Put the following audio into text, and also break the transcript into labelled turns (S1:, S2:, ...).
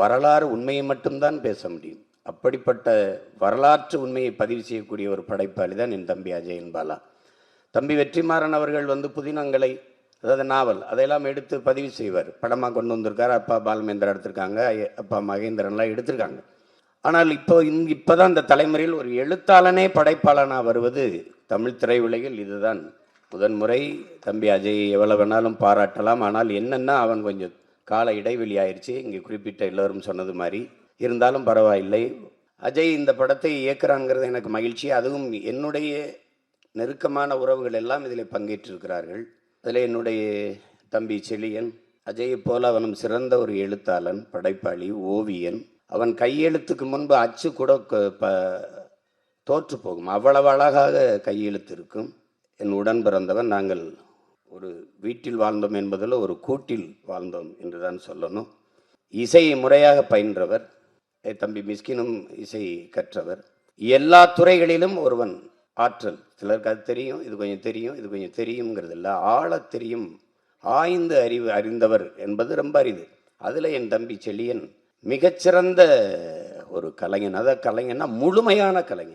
S1: வரலாறு உண்மையை மட்டும்தான் பேச முடியும். அப்படிப்பட்ட வரலாற்று உண்மையை பதிவு செய்யக்கூடிய ஒரு படைப்பாளி தான் என் தம்பி அஜயன் பாலா. தம்பி வெற்றிமாறன் அவர்கள் வந்து புதினங்களை அதாவது நாவல் அதையெல்லாம் எடுத்து பதிவு செய்வார். படமாக கொண்டு வந்திருக்காரு அப்பா பாலமேந்திரா எடுத்திருக்காங்க அப்பா மகேந்திரன்லாம் எடுத்திருக்காங்க. ஆனால் இப்போ இங் இப்போதான் இந்த தலைமுறையில் ஒரு எழுத்தாளனே படைப்பாளனாக வருவது தமிழ் திரையுலகில் இதுதான். முதன்முறை தம்பி அஜய் எவ்வளவு வேணாலும் பாராட்டலாம் ஆனால் என்னென்னா அவன் கொஞ்சம் கால இடைவெளி ஆயிடுச்சு இங்கே குறிப்பிட்ட எல்லோரும் சொன்னது மாதிரி. இருந்தாலும் பரவாயில்லை. அஜய் இந்த படத்தை இயக்குறாங்கிறது எனக்கு மகிழ்ச்சி. அதுவும் என்னுடைய நெருக்கமான உறவுகள் எல்லாம் இதில் பங்கேற்றிருக்கிறார்கள். அதில் என்னுடைய தம்பி செழியன் அஜயை போல அவனும் சிறந்த ஒரு எழுத்தாளன் படைப்பாளி ஓவியன். அவன் கையெழுத்துக்கு முன்பு அச்சு கூட ப தோற்று போகும். அவ்வளவு அழகாக கையெழுத்து இருக்கும். என் உடன் பிறந்தவன் நாங்கள் ஒரு வீட்டில் வாழ்ந்தோம் என்பதில் ஒரு கூட்டில் வாழ்ந்தோம் என்று தான் சொல்லணும். இசையை முறையாக பயின்றவர். தம்பி மிஸ்கினும் இசை கற்றவர். எல்லா துறைகளிலும் ஒருவன் ஆற்றல். சிலருக்கு அது தெரியும் இது கொஞ்சம் தெரியும் இது கொஞ்சம் தெரியுங்கிறது இல்லை. ஆழத் தெரியும் ஆய்ந்து அறிவு அறிந்தவர் என்பது ரொம்ப அரிது. அதில் என் தம்பி செழியன் மிகச்சிறந்த ஒரு கலைஞன். அதாவது கலைஞன்னா முழுமையான கலைஞன்.